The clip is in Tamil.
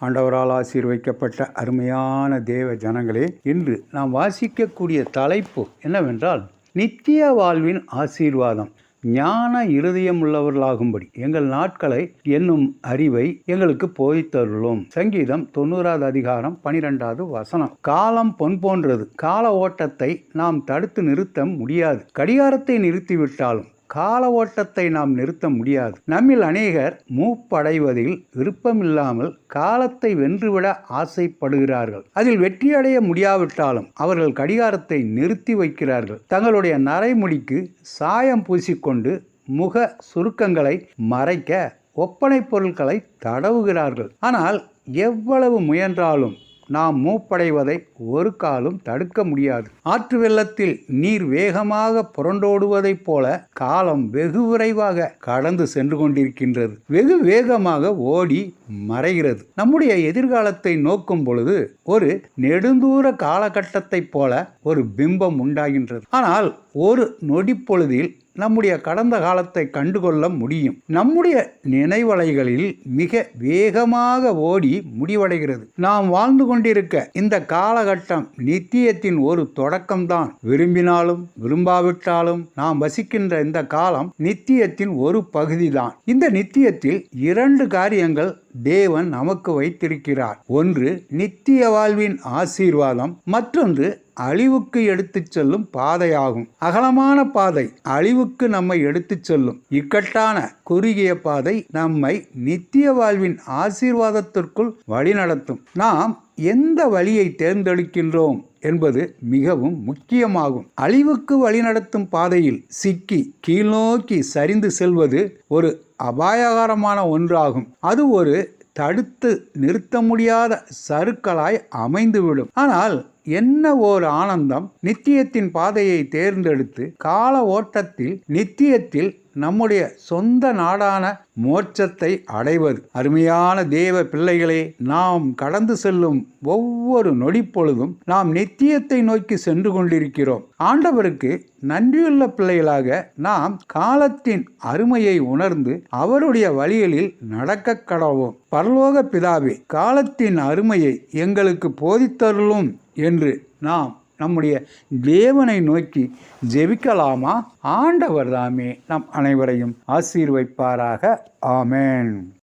ஆண்டவரால் ஆசீர்வைக்கப்பட்ட அருமையான தேவ ஜனங்களே இன்று நாம் வாசிக்கக்கூடிய தலைப்பு என்னவென்றால் நித்திய வாழ்வின் ஆசீர்வாதம். ஞான இருதயம் உள்ளவர்களாகும்படி எங்கள் நாட்களை என்னும் அறிவை எங்களுக்கு போதித்தருளும். சங்கீதம் தொண்ணூறாவது அதிகாரம் பனிரெண்டாவது வசனம். காலம் பொன் போன்றது. கால ஓட்டத்தை நாம் தடுத்து நிறுத்த முடியாது. கடிகாரத்தை நிறுத்திவிட்டாலும் கால ஓட்டத்தை நாம் நிறுத்த முடியாது. நம்மில் அநேகர் மூப்படைவதில் விருப்பமில்லாமல் காலத்தை வென்றுவிட ஆசைப்படுகிறார்கள். அதில் வெற்றியடைய முடியாவிட்டாலும் அவர்கள் கடிகாரத்தை நிறுத்தி வைக்கிறார்கள். தங்களுடைய நரைமுடிக்கு சாயம் பூசிக்கொண்டு முக சுருக்கங்களை மறைக்க ஒப்பனை பொருட்களை தடவுகிறார்கள். ஆனால் எவ்வளவு முயன்றாலும் நாம் மூப்படைவதை ஒரு காலும் தடுக்க முடியாது. ஆற்று வெள்ளத்தில் நீர் வேகமாக புரண்டோடுவதைப் போல காலம் வெகு விரைவாக கடந்து சென்று கொண்டிருக்கின்றது. வெகு வேகமாக ஓடி மறைகிறது. நம்முடைய எதிர்காலத்தை நோக்கும் பொழுது ஒரு நெடுந்தூர காலகட்டத்தைப் போல ஒரு பிம்பம் உண்டாகின்றது. ஆனால் ஒரு நொடி பொழுதில் நம்முடைய கடந்த காலத்தை கண்டுகொள்ள முடியும். நம்முடைய நினைவலைகளில் மிக வேகமாக ஓடி முடிவடைகிறது. நாம் வாழ்ந்து கொண்டிருக்க இந்த காலகட்டம் நித்தியத்தின் ஒரு தொடக்கம்தான். விரும்பினாலும் விரும்பாவிட்டாலும் நாம் வசிக்கின்ற இந்த காலம் நித்தியத்தின் ஒரு பகுதிதான். இந்த நித்தியத்தில் இரண்டு காரியங்கள் தேவன் நமக்கு வைத்திருக்கிறார். ஒன்று நித்திய வாழ்வின் ஆசீர்வாதம். மற்றொன்று அழிவுக்கு எடுத்துச் செல்லும் பாதையாகும். அகலமான பாதை அழிவுக்கு நம்மை எடுத்துச் செல்லும். இக்கட்டான குறுகிய பாதை நம்மை நித்திய வாழ்வின் ஆசீர்வாதத்திற்குள் வழிநடத்தும். நாம் எந்த வழியை தேர்ந்தெடுக்கின்றோம் என்பது மிகவும் முக்கியமாகும். அழிவுக்கு வழிநடத்தும் பாதையில் சிக்கி கீழ்நோக்கி சரிந்து செல்வது ஒரு அபாயகரமான ஒன்றாகும். அது ஒரு தடுத்து நிறுத்த முடியாத சருக்களாய் அமைந்துவிடும். ஆனால் என்ன ஓர் ஆனந்தம் நித்தியத்தின் பாதையை தேர்ந்தெடுத்து கால ஓட்டத்தில் நித்தியத்தில் நம்முடைய சொந்த நாடான மோட்சத்தை அடைவது. அருமையான தேவ பிள்ளைகளே நாம் கடந்து செல்லும் ஒவ்வொரு நொடி பொழுதும் நாம் நித்தியத்தை நோக்கி சென்று கொண்டிருக்கிறோம். ஆண்டவருக்கு நன்றியுள்ள பிள்ளைகளாக நாம் காலத்தின் அருமையை உணர்ந்து அவருடைய வழிகளில் நடக்க கடவோம். பரலோக பிதாவே காலத்தின் அருமையை எங்களுக்கு போதித்தருளும் என்று நாம் நம்முடைய தேவனை நோக்கி ஜெபிக்கலாமா? ஆண்டவர் தாமே நம் அனைவரையும் ஆசீர்வைப்பாராக. ஆமேன்.